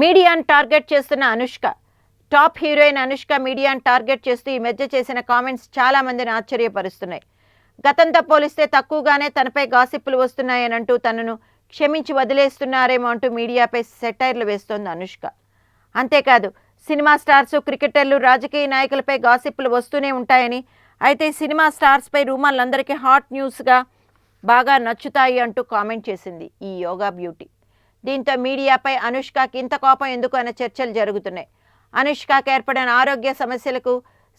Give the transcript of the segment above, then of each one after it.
మీడియాను టార్గెట్ చేస్తున్న Anushka. Top heroine Anushka మీడియాను టార్గెట్ చేస్తూ ఈ మధ్య చేసిన కామెంట్స్ చాలా మందిని ఆశ్చర్యపరుస్తున్నాయి. గతంతో పోలిస్తే తక్కువగానే తనపై గాసిప్పులు వస్తున్నాయని అంటూ తనను క్షమించి వదిలేస్తున్నారేమో అంటూ మీడియాపై సెటైర్లు వేస్తోంది అనుష్క. అంతేకాదు సినిమా స్టార్స్ క్రికెటర్లు రాజకీయ నాయకులపై గాసిప్పులు వస్తూనే ఉంటాయని అయితే సినిమా స్టార్స్పై రూమర్లందరికీ హాట్ న్యూస్గా బాగా నచ్చుతాయి అంటూ కామెంట్ చేసింది ఈ యోగా బ్యూటీ. దీంతో మీడియాపై అనుష్కకి ఇంత కోపం ఎందుకు అనే చర్చలు జరుగుతున్నాయి. అనుష్కకి ఏర్పడిన ఆరోగ్య సమస్యలకు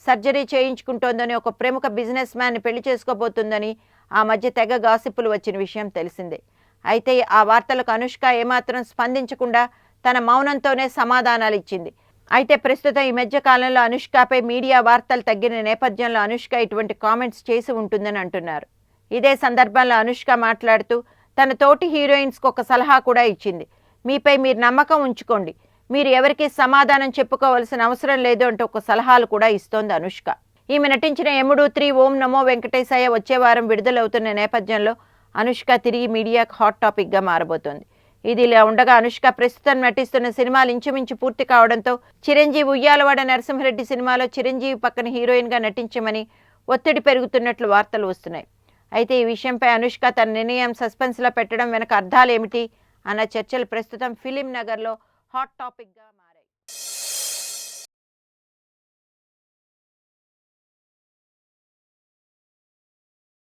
సర్జరీ చేయించుకుంటోందని ఒక ప్రముఖ బిజినెస్ మ్యాన్ని పెళ్ళి చేసుకోబోతుందని ఆ మధ్య తెగ గాసిప్పులు వచ్చిన విషయం తెలిసిందే. అయితే ఆ వార్తలకు అనుష్క ఏమాత్రం స్పందించకుండా తన మౌనంతోనే సమాధానాలు ఇచ్చింది. అయితే ప్రస్తుతం ఈ మధ్య కాలంలో అనుష్కపై మీడియా వార్తలు తగ్గిన నేపథ్యంలో అనుష్క ఇటువంటి కామెంట్స్ చేసి ఉంటుందని అంటున్నారు. ఇదే సందర్భంలో అనుష్క మాట్లాడుతూ తన తోటి హీరోయిన్స్కి ఒక సలహా కూడా ఇచ్చింది. మీపై మీరు నమ్మకం ఉంచుకోండి. మీరు ఎవరికి సమాధానం చెప్పుకోవాల్సిన అవసరం లేదు అంటూ ఒక సలహాలు కూడా ఇస్తోంది అనుష్క. ఈమె నటించిన ఎముడు త్రీ ఓం నమో వెంకటేశయ్య వచ్చే వారం విడుదలవుతున్న నేపథ్యంలో అనుష్క తిరిగి మీడియాకు హాట్ టాపిక్గా మారబోతోంది. ఇది ఇలా ఉండగా అనుష్క ప్రస్తుతం నటిస్తున్న సినిమాలు ఇంచుమించు పూర్తి కావడంతో చిరంజీవి ఉయ్యాలవాడ నరసింహరెడ్డి సినిమాలో చిరంజీవి పక్కన హీరోయిన్గా నటించమని ఒత్తిడి పెరుగుతున్నట్లు వార్తలు వస్తున్నాయి. అయితే ఈ విషయంపై అనుష్క తన నిర్ణయం సస్పెన్స్లో పెట్టడం వెనక అర్థాలేమిటి? అన్న చర్చలు ప్రస్తుతం ఫిలిం నగర్లో హాట్ టాపిక్గా